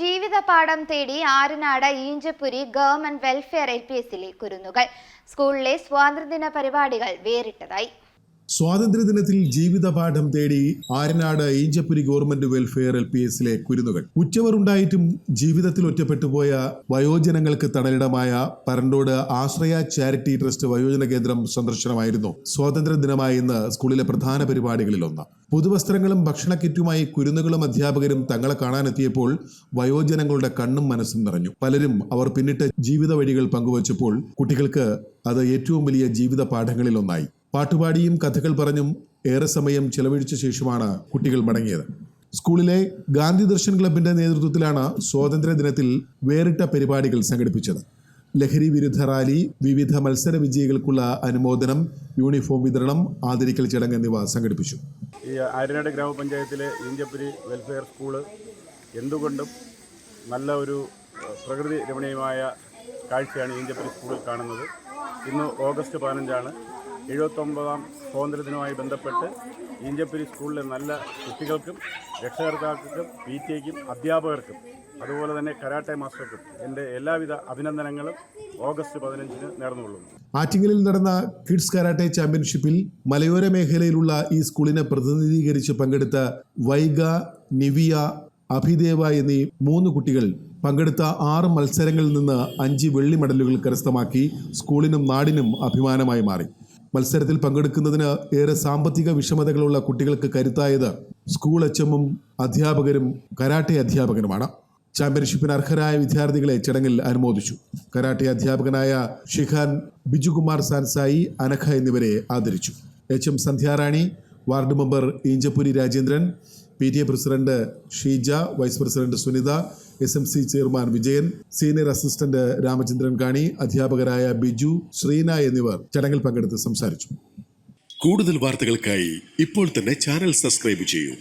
ജീവിതപാഠം തേടി Aranad Eenchappuri government welfare L P എസിലെ കുരുന്നുകൾ. സ്കൂളിലെ സ്വാതന്ത്ര്യദിന പരിപാടികൾ വേറിട്ടതായി. സ്വാതന്ത്ര്യദിനത്തിൽ ജീവിതപാഠം തേടി Aranad Eenchappuri government welfare L P എസിലെ കുരുന്നുകൾ. ഉച്ചവറുണ്ടായിട്ടും ജീവിതത്തിൽ ഒറ്റപ്പെട്ടുപോയ വയോജനങ്ങൾക്ക് തണലിടമായ പരണ്ടോട് ആശ്രയ ചാരിറ്റി ട്രസ്റ്റ് വയോജന കേന്ദ്രം സന്ദർശനമായിരുന്നു സ്വാതന്ത്ര്യദിനമായ ഇന്ന് സ്കൂളിലെ പ്രധാന പരിപാടികളിലൊന്ന്. പുതുവസ്ത്രങ്ങളും ഭക്ഷണ കിറ്റുമായി കുരുന്നുകളും അധ്യാപകരും തങ്ങളെ കാണാനെത്തിയപ്പോൾ വയോജനങ്ങളുടെ കണ്ണും മനസ്സും നിറഞ്ഞു. പലരും അവർ പിന്നിട്ട ജീവിത വഴികൾ പങ്കുവച്ചപ്പോൾ കുട്ടികൾക്ക് അത് ഏറ്റവും വലിയ ജീവിത പാഠങ്ങളിലൊന്നായി പാട്ടുപാടിയും കഥകൾ പറഞ്ഞും ഏറെ സമയം ചെലവഴിച്ച ശേഷമാണ് കുട്ടികൾ മടങ്ങിയത്. സ്കൂളിലെ ഗാന്ധി ദർശൻ ക്ലബിന്റെ നേതൃത്വത്തിലാണ് സ്വാതന്ത്ര്യ ദിനത്തിൽ വേറിട്ട പരിപാടികൾ സംഘടിപ്പിച്ചത്. ലഹരി വിരുദ്ധ റാലി വിവിധ മത്സര വിജയികൾക്കുള്ള അനുമോദനം യൂണിഫോം വിതരണം ആദരിക്കൽ ചടങ്ങ് എന്നിവ സംഘടിപ്പിച്ചു. ഈ ആര്യനാട് ഗ്രാമപഞ്ചായത്തിലെ ഇഞ്ചപ്പുരി വെൽഫെയർ സ്കൂൾ എന്തുകൊണ്ടും നല്ല ഒരു പ്രകൃതി രമണീയമായ കാഴ്ചയാണ് ഇഞ്ചപ്പുരി സ്കൂളിൽ കാണുന്നത്. ഇന്ന് ഓഗസ്റ്റ് പതിനഞ്ചാണ്. എഴുപത്തൊമ്പതാം സ്വാതന്ത്ര്യദിനവുമായി ബന്ധപ്പെട്ട് ഈഞ്ചപ്പുരി സ്കൂളിലെ നല്ല കുട്ടികൾക്കും രക്ഷകർത്താക്കൾക്കും പി ടി എക്കും അധ്യാപകർക്കും അതുപോലെ തന്നെ കരാട്ടെ മാസ്റ്റർക്കും എന്റെ എല്ലാവിധ അഭിനന്ദനങ്ങളും ഓഗസ്റ്റ് പതിനഞ്ചിന് നേർന്നുകൊള്ളുന്നു. ആറ്റിങ്ങലിൽ നടന്ന കിഡ്സ് കരാട്ടെ ചാമ്പ്യൻഷിപ്പിൽ മലയോര മേഖലയിലുള്ള ഈ സ്കൂളിനെ പ്രതിനിധീകരിച്ച് പങ്കെടുത്ത വൈഗ നിവിയ അഭിദേവ എന്നീ മൂന്ന് കുട്ടികൾ പങ്കെടുത്ത ആറ് മത്സരങ്ങളിൽ നിന്ന് അഞ്ച് വെള്ളി മെഡലുകൾ കരസ്ഥമാക്കി സ്കൂളിനും നാടിനും അഭിമാനമായി മാറി. മത്സരത്തിൽ പങ്കെടുക്കുന്നതിന് ഏറെ സാമ്പത്തിക വിഷമതകളുള്ള കുട്ടികൾക്ക് കരുത്തായത് സ്കൂൾ എച്ചമ്മും അധ്യാപകരും കരാട്ടെ അധ്യാപകനുമാണ്. ചാമ്പ്യൻഷിപ്പിന് അർഹരായ വിദ്യാർത്ഥികളെ ചടങ്ങിൽ അനുമോദിച്ചു. കരാട്ടെ അധ്യാപകനായ ഷിഖാൻ ബിജുകുമാർ സാൻസായി അനഖ എന്നിവരെ ആദരിച്ചു. H. M. Sandhyarani ward member Eenchappuri Rajendran P T A president Sheeja vice president Sunitha S M C chairman Vijayan senior assistant Ramachandran Kani അധ്യാപകരായ ബിജു ശ്രീന എന്നിവർ ചടങ്ങിൽ പങ്കെടുത്ത് സംസാരിച്ചു. കൂടുതൽ വാർത്തകൾക്കായി ഇപ്പോൾ തന്നെ ചാനൽ സബ്സ്ക്രൈബ് ചെയ്യൂ.